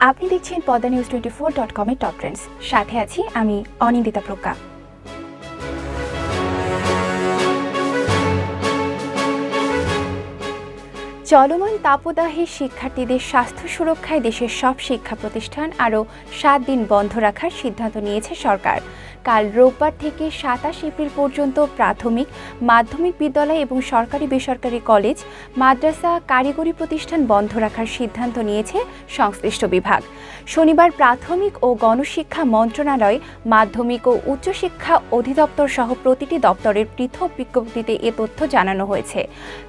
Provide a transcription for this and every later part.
আপনি দেখছেন Padma news twenty four dot কমের টপ ট্রেন্ডস সাথে আছি আমি অনিন্দিতা প্রজ্ঞা। চলমান তাপদাহে শিক্ষার্থীদের স্বাস্থ্য সুরক্ষায় দেশের সব শিক্ষা প্রতিষ্ঠান আরও সাত দিন বন্ধ রাখার সিদ্ধান্ত নিয়েছে সরকার। কাল রোববার থেকে সাতাশ এপ্রিল পর্যন্ত প্রাথমিক, মাধ্যমিক বিদ্যালয় এবং সরকারি বেসরকারি কলেজ, মাদ্রাসা, কারিগরি প্রতিষ্ঠান বন্ধ রাখার সিদ্ধান্ত নিয়েছে সংশ্লিষ্ট বিভাগ। শনিবার প্রাথমিক ও গণশিক্ষা মন্ত্রণালয়, মাধ্যমিক ও উচ্চশিক্ষা অধিদপ্তর সহ প্রতিটি দপ্তরের পৃথক বিজ্ঞপ্তিতে এ তথ্য জানানো হয়েছে।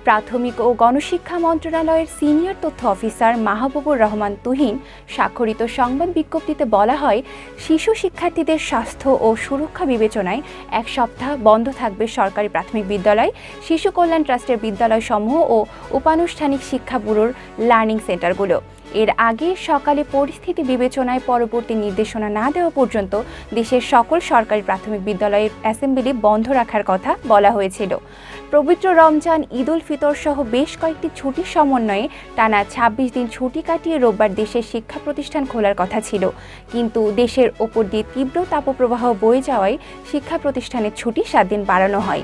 প্রাথমিক ও গণশিক্ষা মন্ত্রণালয়ের সিনিয়র তথ্য অফিসার মাহবুবুর রহমান তুহিন, স্বাক্ষরিত সংবাদ বিজ্ঞপ্তিতে বলা হয়, শিশু শিক্ষার্থীদের স্বাস্থ্য ও সুরক্ষা বিবেচনায় এক সপ্তাহ বন্ধ থাকবে সরকারি প্রাথমিক বিদ্যালয়, শিশু কল্যাণ ট্রাস্টের বিদ্যালয় সমূহ ও উপানুষ্ঠানিক শিক্ষা ব্যুরোর লার্নিং সেন্টারগুলো এর আগে সকালে পরিস্থিতি বিবেচনায় পরবর্তী নির্দেশনা না দেওয়া পর্যন্ত দেশের সকল সরকারি প্রাথমিক বিদ্যালয়ের অ্যাসেম্বলি বন্ধ রাখার কথা বলা হয়েছিল। পবিত্র রমজান ঈদ উল ফিতর সহ বেশ কয়েকটি ছুটির সমন্বয়ে টানা ছাব্বিশ দিন ছুটি কাটিয়ে রোববার দেশের শিক্ষা প্রতিষ্ঠান খোলার কথা ছিল। কিন্তু দেশের ওপর দিয়ে তীব্র তাপপ্রবাহ বয়ে যাওয়ায় শিক্ষা প্রতিষ্ঠানের ছুটি সাত দিন বাড়ানো হয়।